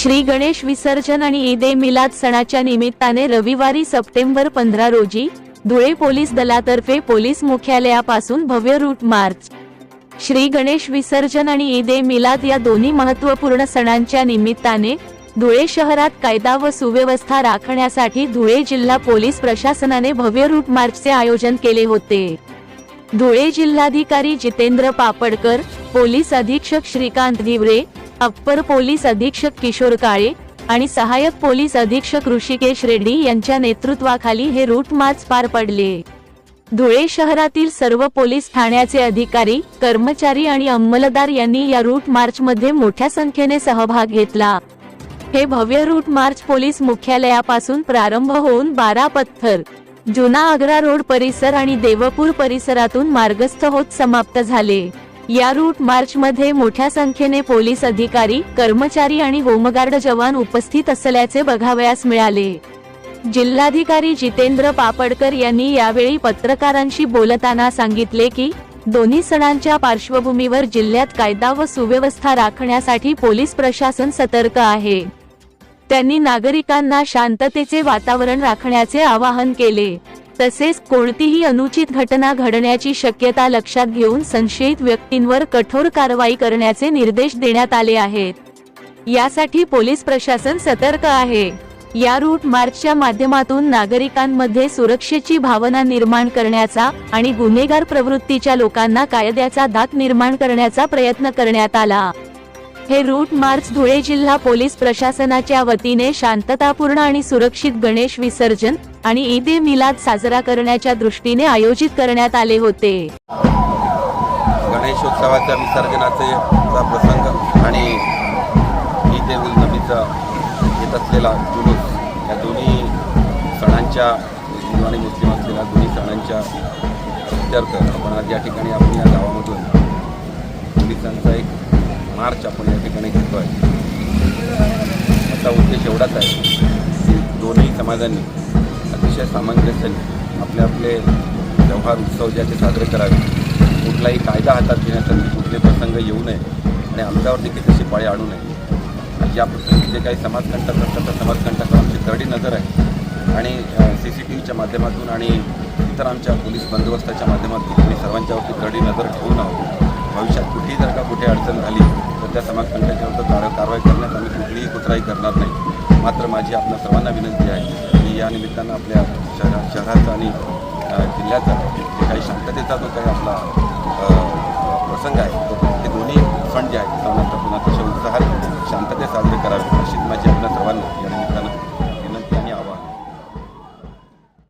श्री गणेश विसर्जन आणि ईद ए मिलाद सणाच्या निमित्ताने रविवारी सप्टेंबर पंधरा रोजी धुळे पोलीस दलातर्फे पोलीस मुख्यालयापासून भव्य रूट मार्च. श्री गणेश विसर्जन आणि ईद ए मिलाद या दोन्ही महत्त्वपूर्ण सणांच्या निमित्ताने धुळे शहरात कायदा व सुव्यवस्था राखण्यासाठी धुळे जिल्हा पोलीस प्रशासनाने भव्य रूट मार्चचे आयोजन केले होते. धुळे जिल्हाधिकारी जितेंद्र पापडकर पोलीस अधीक्षक श्रीकांत गिवरे अप्पर पोलीस अधीक्षक किशोर काळे आणि सहाय्यक पोलीस अधीक्षक ऋषिकेश रेड्डी यांच्या नेतृत्वाखाली हे रूट मार्च पार पडले. धुळे शहरातील सर्व पोलीस ठाण्याचे अधिकारी कर्मचारी आणि अंमलदार यांनी या रूट मार्च मध्ये मोठ्या संख्येने सहभाग घेतला. हे भव्य रूट मार्च पोलीस मुख्यालयापासून प्रारंभ होऊन बारा पत्थर जुना आग्रा रोड परिसर आणि देवपूर परिसरातून मार्गस्थ होत समाप्त झाले. या रूट मार्च मध्ये मोठ्या संख्येने पोलीस अधिकारी कर्मचारी आणि होमगार्ड जवान उपस्थित असल्याचे बघावयास मिळाले. जिल्हाधिकारी जितेंद्र पापडकर यांनी यावेळी पत्रकारांशी बोलताना सांगितले की दोन्ही सणांच्या पार्श्वभूमीवर जिल्ह्यात कायदा व सुव्यवस्था राखण्यासाठी पोलीस प्रशासन सतर्क आहे. त्यांनी नागरिकांना शांततेचे वातावरण राखण्याचे आवाहन केले. तसेच कोणतीही अनुचित घटना घडण्याची शक्यता लक्षात घेऊन संशयित व्यक्तींवर कठोर कारवाई करण्याचे निर्देश देण्यात आले आहेत. यासाठी पोलीस प्रशासन सतर्क आहे. या रूट मार्चच्या माध्यमातून नागरिकांमध्ये सुरक्षेची भावना निर्माण करण्याचा आणि गुन्हेगार प्रवृत्तीच्या लोकांना कायद्याचा धाक निर्माण करण्याचा प्रयत्न करण्यात आला. हे रूट मार्च धुळे जिल्हा पोलीस प्रशासनाच्या वतीने शांततापूर्ण आणि सुरक्षित गणेश विसर्जन आणि ईद ए मिलाद साजरा करण्याच्या दृष्टीने आयोजित करण्यात आले होते. गणेशोत्सवाच्या विसर्जनाचे प्रसंग आणि ईद ए उल नबीचा येत असलेला जुलूस या दोन्ही सणांच्या हिंदू आणि मुस्लिम असलेल्या दोन्ही सणांच्या इत्यर्थ आपण आज या ठिकाणी आपण या गावामधून पोलिसांचा एक मार्च आपण या ठिकाणी घेतो आहे याचा उद्देश एवढाच आहे की दोन्ही समाजांनी अतिशय सामंजस्याने आपले आपले व्यवहार उत्सव ज्याचे साजरे करावे कुठलाही कायदा हातात घेण्यासाठी कुठले प्रसंग येऊ नये आणि आमच्यावर देखील तशी पाळी आणू नये या प्रसंगी जे काही समाजकंटक असतात त्या समाजकंटकावर आमची करडी नजर आहे. आणि सी सी टी व्हीच्या माध्यमातून आणि इतर आमच्या पोलीस बंदोबस्ताच्या माध्यमातून आम्ही सर्वांच्यावरती करडी नजर ठेवून आहोत. भविष्यात कुठेही जर का कुठे अडचण झाली तर त्या समाजकंटकाविरुद्ध कार कारवाई करण्यात आम्ही कुठलीही कुत्राही करणार नाही. मात्र माझी आपल्या सर्वांना विनंती आहे की या निमित्तानं आपल्या शहरा शहराचा आणि जिल्ह्याचा जे काही शांततेचा जो काही आपला प्रसंग आहे तो हे दोन्ही सण जे आहेत सण पुन्हा अतिशय उत्साहात शांततेत साजरे करावे अशी माझी